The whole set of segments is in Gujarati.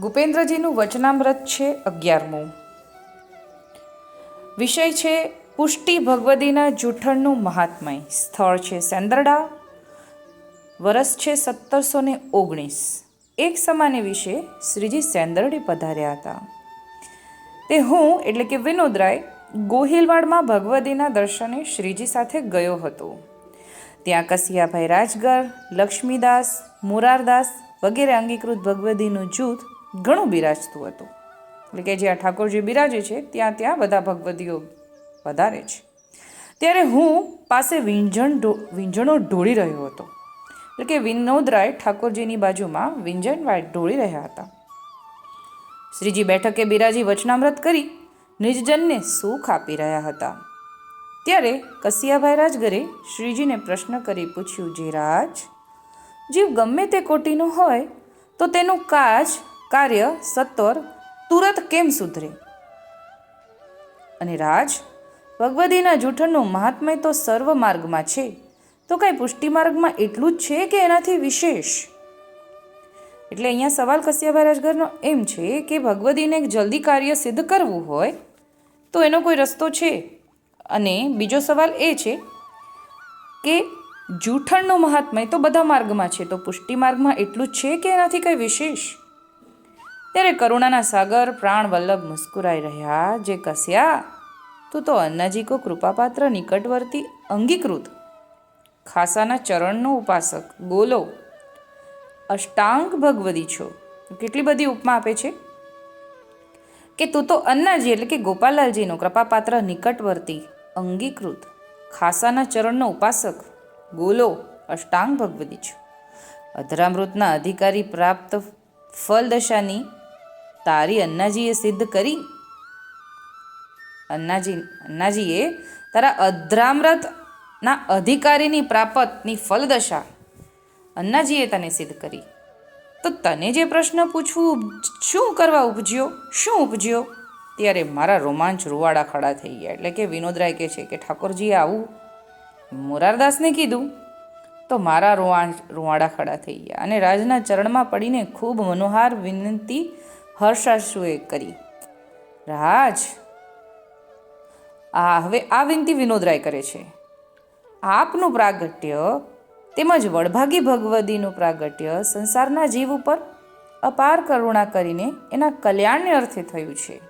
ભૂપેન્દ્રજીનું વચનામૃત છે અગિયારમું. વિષય છે પુષ્ટિ ભગવદીના જૂઠણનું મહાત્મય. સ્થળ છે સેન્દ્રડા વરસ છે સત્તરસો ને ઓગણીસ. એક સમાને વિશે શ્રીજી સેન્દરડી પધાર્યા હતા. તે હું, એટલે કે વિનોદરાય, ગોહિલવાડમાં ભગવદીના દર્શને શ્રીજી સાથે ગયો હતો. ત્યાં કસિયાભાઈ રાજગર, લક્ષ્મીદાસ, મોરારદાસ વગેરે અંગીકૃત ભગવદીનું જૂથ ઘણું બિરાજતું હતું. એટલે કે જ્યાં ઠાકોરજી બિરાજે છે, ત્યાં ત્યાં બધા ભગવદીઓ વધારે છે. ત્યારે હું પાસે વિંજણ વિંજણો ઢોળી રહ્યો હતો. એટલે કે વિનોદરાય ઠાકોરજીની બાજુમાં વિંજણ વાય ઢોળી રહ્યા હતા. શ્રીજી બેઠકે બિરાજી વચનામૃત કરી નિજજનને સુખ આપી રહ્યા હતા. ત્યારે કસિયાભાઈ રાજગરે શ્રીજીને પ્રશ્ન કરી પૂછ્યું જે રાજ જીવ ગમે તે કોટીનો હોય, તો તેનું કાજ કાર્ય સત્વર તુરત કેમ સુધરે? અને રાજ, ભગવદીના જૂઠણનું મહાત્મય તો સર્વ માર્ગમાં છે. તો કાંઈ પુષ્ટિ માર્ગમાં એટલું જ છે કે એનાથી વિશેષ? એટલે અહીંયા સવાલ કસ્યાભાઈ રાજગરનો એમ છે કે ભગવદીને જલ્દી કાર્ય સિદ્ધ કરવું હોય, તો એનો કોઈ રસ્તો છે? અને બીજો સવાલ એ છે કે જૂઠણનું મહાત્મય તો બધા માર્ગમાં છે, તો પુષ્ટિ માર્ગમાં એટલું જ છે કે એનાથી કંઈ વિશેષ? ત્યારે કરુણાના સાગર પ્રાણવલ્લભ મુસ્કુરાઈ રહ્યા, જે કસ્યા, તું તો અન્નાજી કો કૃપાપાત્ર નિકટવર્તી અંગીકૃત. ખાસાના ચરણનો ઉપાસક. બોલો. અષ્ટાંગ ભગવદી છો. કેટલી બધી ઉપમા આપે છે? કે તું તો અન્નાજી, એટલે કે ગોપાલાલજીનો કૃપાપાત્ર નિકટવર્તી, અંગીકૃત. ખાસાના ચરણનો ઉપાસક. બોલો. અષ્ટાંગ ભગવદી છો. અધરામૃતના અધિકારી પ્રાપ્ત ફલદશાની તારી અન્નાજીએ સિદ્ધ કરી. અન્નાજી, અન્નાજીએ તારા અધ્રામૃતના અધિકારીની પ્રાપતની ફલદશા અન્નાજીએ તને સિદ્ધ કરી. તો તને જે પ્રશ્ન પૂછવું શું કરવા ઉપજ્યો, શું ઉપજ્યો? ત્યારે મારા રોમાંચ રૂવાડા ખડા થઈ ગયા. એટલે કે વિનોદરાય કહે છે કે ઠાકોરજીએ આવું. મોરારદાસને કીધું, તો મારા રોવાંચ રૂવાડા ખડા થઈ ગયા. અને રાજના ચરણમાં પડીને ખૂબ મનોહાર વિનંતી હર્ષાશ્રુએ કરી. રાજ, આ હવે આ વિનંતી વિનોદરાય કરે છે. આપનું પ્રાગટ્ય તેમજ વડભાગી ભગવદીનું પ્રાગટ્ય સંસારના જીવ ઉપર અપાર કરુણા કરીને એના કલ્યાણને અર્થે થયું છે.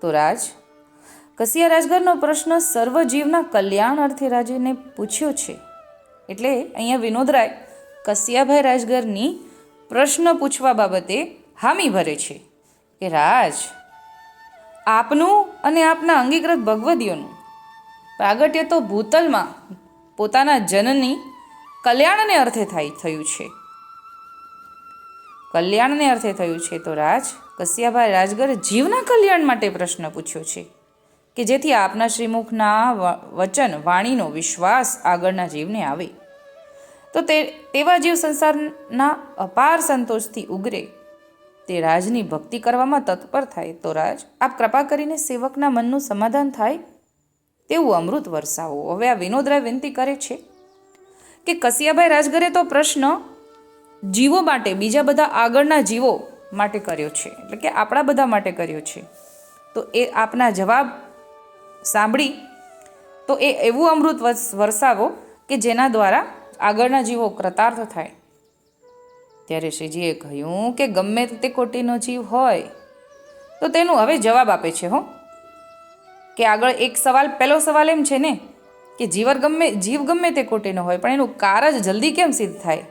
તો રાજ, કસિયા રાજગરનો પ્રશ્ન સર્વ જીવના કલ્યાણ અર્થે રાજેને પૂછ્યો છે. એટલે અહીંયા વિનોદરાય કસિયાભાઈ રાજગરની પ્રશ્ન પૂછવા બાબતે હામી ભરે છે કે રાજ, આપનું અને આપના અંગીકૃત ભગવદીઓનું પ્રાગટ્ય તો ભૂતલમાં પોતાના જનની કલ્યાણને અર્થે થાય, થયું છે. કલ્યાણને અર્થે થયું છે તો રાજ કસિયાભાઈ રાજગરે જીવના કલ્યાણ માટે પ્રશ્ન પૂછ્યો છે કે જેથી આપના શ્રીમુખના વચન, વાણીનો વિશ્વાસ આગળના જીવને આવે. તો તે તેવા જીવ સંસારના અપાર સંતોષથી ઉગરે. તે રાજની ભક્તિ કરવામાં તત્પર થાય તો રાજ આપ કૃપા કરીને સેવકના મનનું સમાધાન થાય તેવું અમૃત વરસાવો. હવે આ વિનોદરાય વિનંતી કરે છે કે કસિયાભાઈ રાજગરે તો પ્રશ્ન જીવો માટે બીજા બધા આગળના જીવો માટે કર્યો છે. એટલે કે આપણા બધા માટે કર્યો છે. તો એ આપના જવાબ સાંભળી તો એ એવું અમૃત વરસાવો કે જેના દ્વારા આગળના જીવો કૃતાર્થ થાય. ત્યારે શ્રીજીએ કહ્યું કે ગમે તે કોટીનો જીવ હોય, તો તેનું હવે જવાબ આપે છે હો. કે આગળ એક સવાલ, પહેલો સવાલ એમ છે ને, કે જીવર ગમે, જીવ ગમે તે કોટીનો હોય, પણ એનું કારજ જલ્દી કેમ સિદ્ધ થાય?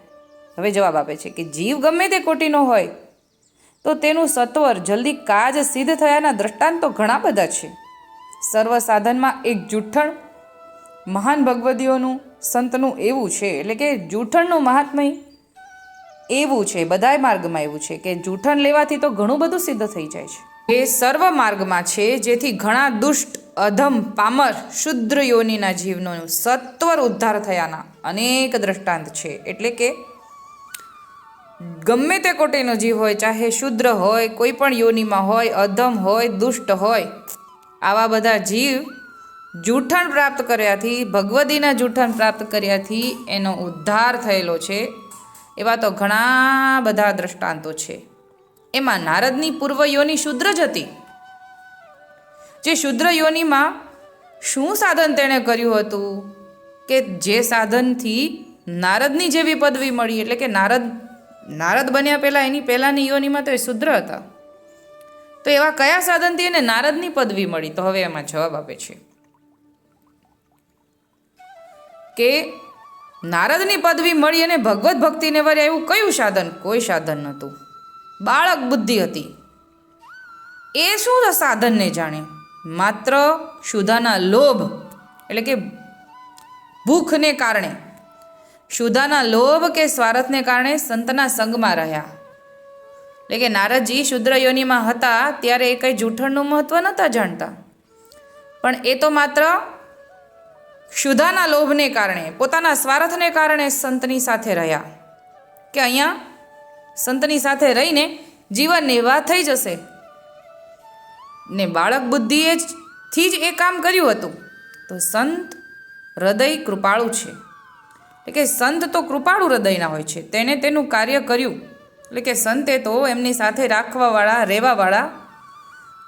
હવે જવાબ આપે છે કે જીવ ગમે તે કોટીનો હોય, તો તેનું સત્વર જલ્દી કાજ સિદ્ધ થયાના દ્રષ્ટાંત ઘણા બધા છે. સર્વ સાધનમાં એક જૂઠણ મહાન ભગવદીઓનું સંતનું એવું છે, એટલે કે જૂઠણનું મહાત્મય એવું છે, બધાય માર્ગમાં એવું છે કે જૂઠણ લેવાથી તો ઘણું બધું સિદ્ધ થઈ જાય છે. એ સર્વ માર્ગમાં છે, જેથી ઘણા દુષ્ટ, અધમ, પામર, શુદ્ર યોનિના જીવનો સત્વર ઉદ્ધાર થયાના અનેક દ્રષ્ટાંત છે. એટલે કે ગમે તે કોટીનો જીવ હોય, ચાહે શુદ્ર હોય, કોઈ પણ યોનિમાં હોય, અધમ હોય, દુષ્ટ હોય, આવા બધા જીવ જૂઠણ પ્રાપ્ત કર્યાથી, ભગવદીના જૂઠણ પ્રાપ્ત કર્યાથી એનો ઉદ્ધાર થયેલો છે. એવા તો ઘણા બધા દ્રષ્ટાંતો છે. એમાં નારદની પૂર્વ યોની શુદ્ર જ હતી જે શુદ્ર યોનીમાં શું સાધન તેણે કર્યું હતું કે જે સાધનથી નારદની જેવી પદવી મળી, એટલે કે નારદ નારદ બન્યા પહેલાં એની પહેલાંની યોનીમાં તો એ શુદ્ર હતા. તો એવા કયા સાધનથી એને નારદની પદવી મળી? તો હવે એમાં જવાબ આપે છે. કે નારદની પદવી મળી અને ભગવત ભક્તિને વરે એવું કયું સાધન? કોઈ સાધન નહોતું. બાળક બુદ્ધિ હતી. એ શું સાધનને જાણે? માત્ર શુદ્ધાના લોભ, એટલે કે ભૂખને કારણે. શુદ્ધાના લોભ કે સ્વાર્થને કારણે સંતના સંગમાં રહ્યા. એટલે કે નારદજી શુદ્ર યોનિમાં હતા, ત્યારે એ કંઈ જૂઠણનું મહત્ત્વ નહોતા જાણતા. પણ એ તો માત્ર ક્ષુધાના લોભને કારણે, પોતાના સ્વાર્થને કારણે સંતની સાથે રહ્યા. કે અહીંયા સંતની સાથે રહીને જીવન નિર્વાહ થઈ જશે. ને બાળક બુદ્ધિએ થી જ એ કામ કર્યું હતું. તો સંત હૃદય કૃપાળુ છે. એટલે કે સંત તો કૃપાળુ હૃદયના હોય છે. તેણે તેનું કાર્ય કર્યું. એટલે કે સંતે તો એમની સાથે રાખવાવાળા, રહેવાવાળા,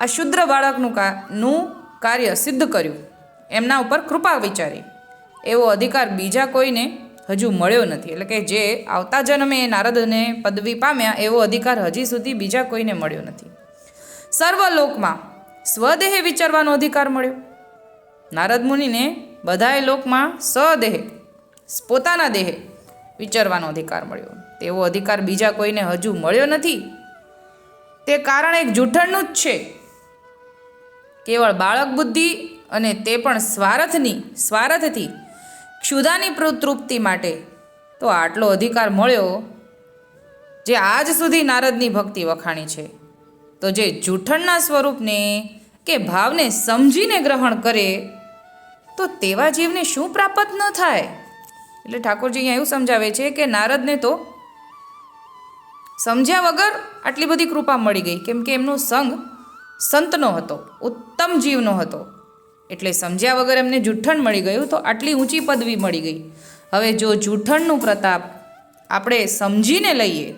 આ શુદ્ર બાળકનું નું કાર્ય સિદ્ધ કર્યું. એમના ઉપર કૃપા વિચારી. એવો અધિકાર બીજા કોઈને હજુ મળ્યો નથી. એટલે કે જે આવતા જન્મે એ નારદને પદવી પામ્યા, એવો અધિકાર હજી સુધી બીજા કોઈને મળ્યો નથી. સર્વલોકમાં સ્વદેહે વિચારવાનો અધિકાર મળ્યો. નારદ મુનિને બધાએ લોકમાં સ્વદેહે, પોતાના દેહે વિચારવાનો અધિકાર મળ્યો. તેવો અધિકાર બીજા કોઈને હજુ મળ્યો નથી. તે કારણ એક જૂઠણનું જ છે. કેવળ બાળક બુદ્ધિ અને તે પણ સ્વાર્થની, સ્વાર્થથી, ક્ષુધાની તૃપ્તિ માટે. તો આટલો અધિકાર મળ્યો જે આજ સુધી નારદની ભક્તિ વખાણી છે. તો જે જૂઠણના સ્વરૂપને કે ભાવને સમજીને ગ્રહણ કરે, તો તેવા જીવને શું પ્રાપ્ત ન થાય? એટલે ઠાકોરજી અહીંયા એવું સમજાવે છે કે નારદને તો સમજ્યા વગર આટલી બધી કૃપા મળી ગઈ. કેમ કે એમનો સંગ સંતનો હતો, ઉત્તમ જીવનો હતો. એટલે સમજ્યા વગર એમને જૂઠણ મળી ગયું તો આટલી ઊંચી પદવી મળી ગઈ. હવે જો જૂઠણનું પ્રતાપ આપણે સમજીને લઈએ,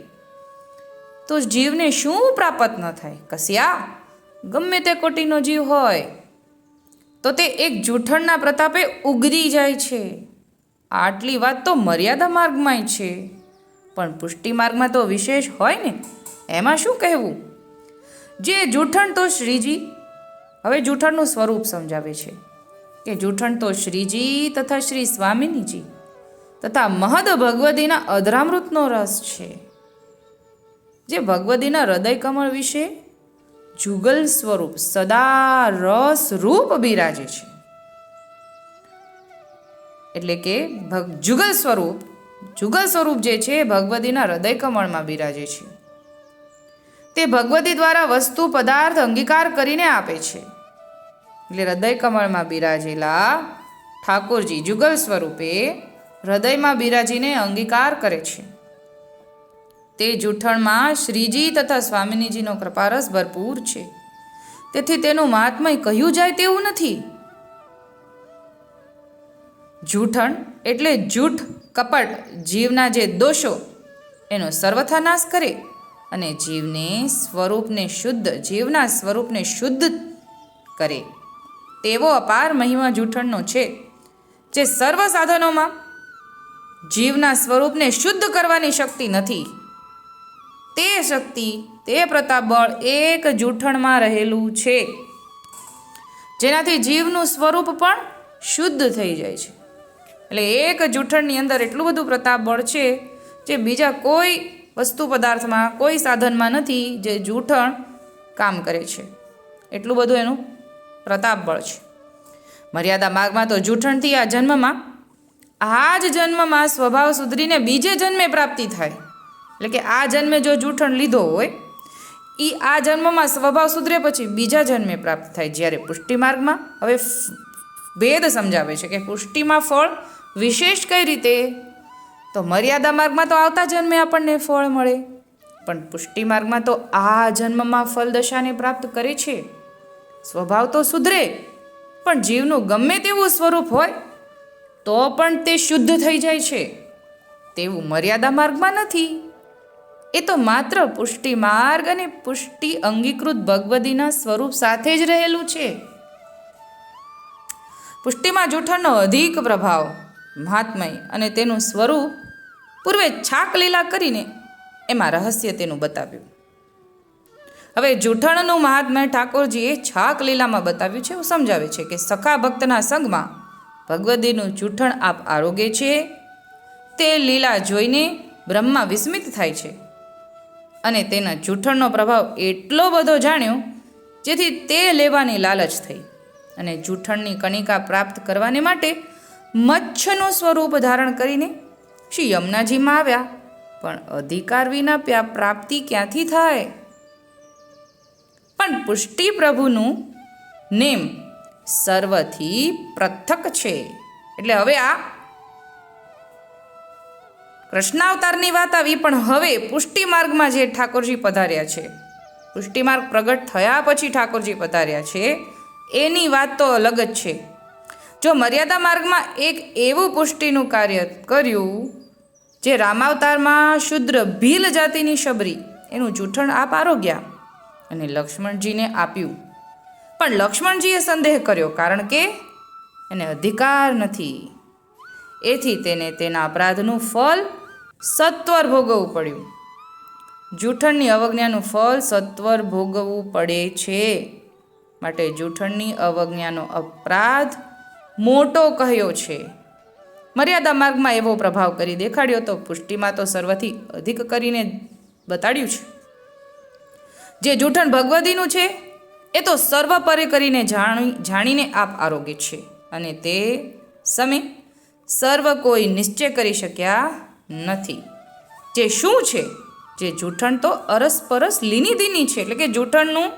તો જીવને શું પ્રાપ્ત ન થાય? કસ્યા, ગમે તે કોટીનો જીવ હોય, તો તે એક જૂઠણના પ્રતાપે ઉગરી જાય છે. આટલી વાત તો મર્યાદા માર્ગમાંય છે. પણ પુષ્ટિ માર્ગમાં તો વિશેષ હોય ને, એમાં શું કહેવું? જે જૂઠણ તો શ્રીજી હવે જૂઠણનું સ્વરૂપ સમજાવે છે કે જૂઠણ તો શ્રીજી તથા શ્રી સ્વામિનીજી તથા મહદ ભગવદીના અધરામૃતનો રસ છે. જે ભગવદીના હૃદય કમળ વિશે જુગલ સ્વરૂપ સદા રસ રૂપ બિરાજે છે. એટલે કે ભગ, જુગલ સ્વરૂપ જુગલ સ્વરૂપ જે છે ભગવદીના હૃદય કમળમાં બિરાજે છે. તે ભગવતી દ્વારા વસ્તુ, પદાર્થ અંગીકાર કરીને આપે છે. એટલે હૃદય કમળમાં બિરાજેલા ઠાકોરજી જુગલ સ્વરૂપે હૃદયમાં બિરાજીને અંગીકાર કરે છે. તે જૂઠણમાં શ્રીજી તથા સ્વામિનીજીનો કૃપારસ ભરપૂર છે. તેથી તેનું મહાત્મય કહ્યું જાય તેવું નથી. જૂઠણ એટલે જૂઠ, કપટ, જીવના જે દોષો, એનો સર્વથા નાશ કરે અને જીવને સ્વરૂપને શુદ્ધ, જીવના સ્વરૂપને શુદ્ધ કરે. તેવો અપાર મહિમા જૂઠણનો છે, જે સર્વ સાધનોમાં જીવના સ્વરૂપને શુદ્ધ કરવાની શક્તિ નથી. તે શક્તિ, તે પ્રતાપ બળ એક જૂઠણમાં રહેલું છે. જેનાથી જીવનું સ્વરૂપ પણ શુદ્ધ થઈ જાય છે. એટલે એક જૂઠણની અંદર એટલું બધું પ્રતાપ બળ છે, જે બીજા કોઈ વસ્તુ પદાર્થમાં, કોઈ સાધનમાં નથી, જે જૂઠણ કામ કરે છે. એટલું બધું એનું પ્રતાપ બળ છે. મર્યાદા માર્ગમાં તો જૂઠણથી આ જન્મમાં, આ જ જન્મમાં સ્વભાવ સુધરીને બીજે જન્મે પ્રાપ્તિ થાય. એટલે કે આ જન્મે જો જૂઠણ લીધો હોય એ આ જન્મમાં સ્વભાવ સુધરે પછી બીજા જન્મે પ્રાપ્ત થાય. જ્યારે પુષ્ટિ માર્ગમાં, હવે ભેદ સમજાવે છે કે પુષ્ટિમાં ફળ વિશેષ કઈ રીતે? તો મર્યાદા માર્ગમાં તો આવતા જન્મે આપણને ફળ મળે. પણ પુષ્ટિ માર્ગમાં તો આ જન્મમાં ફળ દશાને પ્રાપ્ત કરે છે. સ્વભાવ તો સુધરે, પણ જીવનું ગમે તેવું સ્વરૂપ હોય, તો પણ તે શુદ્ધ થઈ જાય છે. તેવું મર્યાદા માર્ગમાં નથી. એ તો માત્ર પુષ્ટિ માર્ગ અને પુષ્ટિ અંગીકૃત ભગવદીના સ્વરૂપ સાથે જ રહેલું છે. પુષ્ટિમાં જૂઠણનો અધિક પ્રભાવ, મહાત્મય અને તેનું સ્વરૂપ પૂર્વે છાક લીલા કરીને એમાં રહસ્ય તેનું બતાવ્યું. હવે જૂઠણનું મહાત્મા ઠાકોરજીએ છાક લીલામાં બતાવ્યું છે એવું સમજાવે છે કે સખા ભક્તના સંગમાં ભગવદીનું જૂઠણ આપ આરોગ્ય છે. તે લીલા જોઈને બ્રહ્મા વિસ્મિત થાય છે. અને તેના જૂઠણનો પ્રભાવ એટલો બધો જાણ્યો, જેથી તે લેવાની લાલચ થઈ. અને જૂઠણની કણિકા પ્રાપ્ત કરવાને માટે મચ્છનું સ્વરૂપ ધારણ કરીને શ્રી યમુનાજીમાં આવ્યા, પણ અધિકાર વિના પ્યા પ્રાપ્તિ ક્યાંથી થાય? પણ પુષ્ટિ પ્રભુનું નેમ સર્વથી પૃથક છે. એટલે હવે આ કૃષ્ણાવતારની વાત આવી, પણ હવે પુષ્ટિ માર્ગમાં જે ઠાકોરજી પધાર્યા છે, પુષ્ટિ માર્ગ પ્રગટ થયા પછી ઠાકોરજી પધાર્યા છે, એની વાત તો અલગ જ છે. જો મર્યાદા માર્ગમાં એક એવું પુષ્ટિનું કાર્ય કર્યું, જે રામાવતારમાં શુદ્ર ભીલ જાતિની શબરી, એનું જૂઠણ આપ આરોગ્યા. અને લક્ષ્મણજીને આપ્યું. પણ લક્ષ્મણજીએ સંદેહ કર્યો કારણ કે એને અધિકાર નથી. એથી તેને તેના અપરાધનું ફળ સત્વર ભોગવવું પડ્યું. જૂઠણની અવજ્ઞાનું ફળ સત્વર ભોગવવું પડે છે. માટે જૂઠણની અવજ્ઞાનો અપરાધ મોટો કહ્યો છે. મર્યાદા માર્ગમાં એવો પ્રભાવ કરી દેખાડ્યો તો પુષ્ટિમાં તો સર્વથી અધિક કરીને બતાડ્યું છે. જે જૂઠણ ભગવદીનું છે, એ તો સર્વપરે કરીને જાણી, જાણીને આપ આરોગ્ય છે. અને તે સમય સર્વ કોઈ નિશ્ચય કરી શક્યા નથી. જે શું છે? જે જૂઠણ તો અરસપરસ લીની દીની છે, એટલે કે જૂઠણનું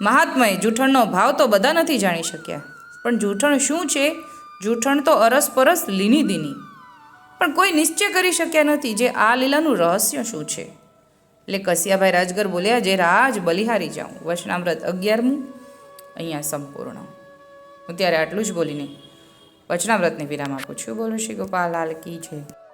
મહાત્મય, જૂઠણનો ભાવ તો બધા નથી જાણી શક્યા. પણ જૂઠણ શું છે? જૂઠણ તો અરસપરસ લીની દીની પણ કોઈ નિશ્ચય કરી શક્યા નથી. જે આ લીલાનું રહસ્ય શું છે? એટલે કસિયાભાઈ રાજગર બોલ્યા, જે રાજ બલિહારી જાઉં. વચનામ્રત અગિયારમું, અહીંયા સંપૂર્ણ. હું ત્યારે આટલું જ બોલીને વચનામ્રતને વિરામ આપું છું. બોલું શ્રી ગોપાલ લાલ કી છે?